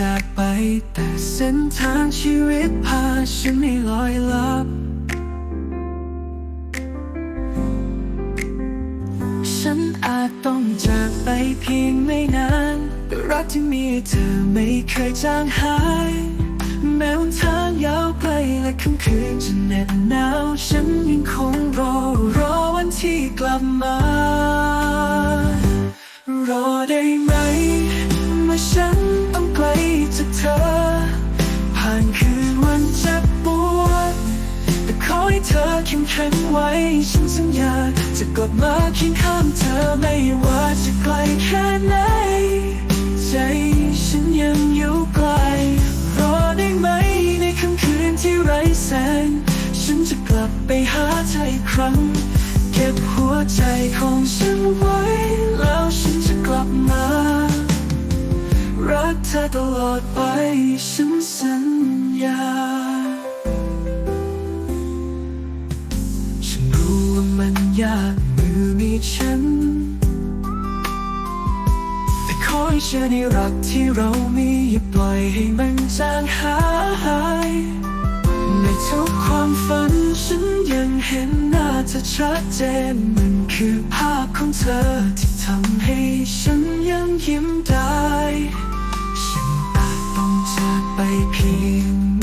จากไป แต่เส้นทางชีวิตพาฉันให้ลอยลับ ฉันอาจต้องจากไปเพียงไม่นานแต่รักที่มีเธอไม่เคยจางหาย แม้วันทางยาวไกลและค่ำคืนจะเหน็บหนาว ฉันยังคงรอรอวันที่กลับมา รอได้ไหม เข้มแข็งไว้ ฉันสัญญา จะกลับมาเคียงข้างเธอไม่ว่าจะไกลแค่ไหน ใจฉันยังอยู่ไกล รอได้ไหมในค่ำคืนที่ไร้แสง ฉันจะกลับไปหาเธออีกครั้ง เก็บหัวใจของฉันไว้ แล้วฉันจะกลับมา รักเธอตลอดไปฉันสัญญา ว่ามันยากมือมีฉัน แต่ขอให้เชื่อในรักที่เรามีอย่าปล่อยให้มันจางหายในทุกความฝันฉันยังเห็นหน้าเธอชัดเจนมันคือภาพของเธอที่ทำให้ฉันยังยิ้มได้ ฉันอาจต้องจากไปเพียง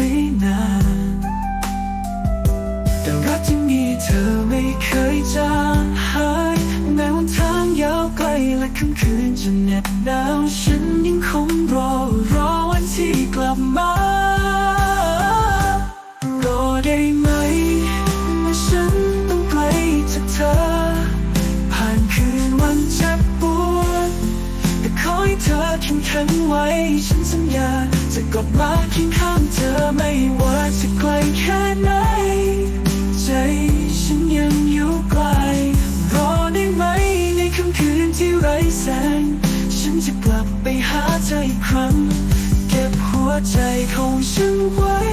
ค่ำคืนจะเหน็บหนาวฉันยังคงรอรอวันที่กลับมารอได้ไหมเมื่อฉันต้องไกลจากเธอ ผ่านคืนวันเจ็บปวดแต่ขอให้เธอเข้มแข็งไว้ ฉันสัญญาจะกลับมาเคียงข้างเธอ ไร้แสง ฉันจะกลับไปหาเธออีกครั้ง เก็บหัวใจของฉันไว้แล้ว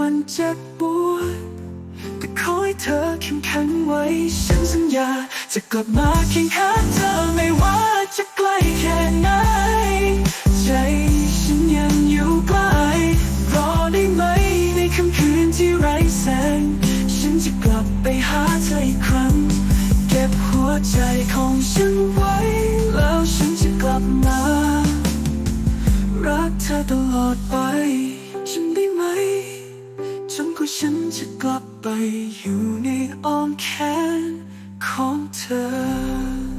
วันเจ็บปวดแต่ขอให้เธอเข้มแข็งไว้ ฉันสัญญา จะกลับมาเคียงข้างเธอไม่ว่าจะไกลแค่ไหน ใจฉันยังอยู่ไกลรอได้ไหมในค่ำคืนที่ไร้แสง ฉันจะกลับไปหาเธออีกครั้ง เก็บหัวใจของฉันไว้ แล้วฉันจะกลับมา รักเธอตลอดไป ฉันก็ฉันจะกลับไปอยู่ในอ้อมแขนของเธอ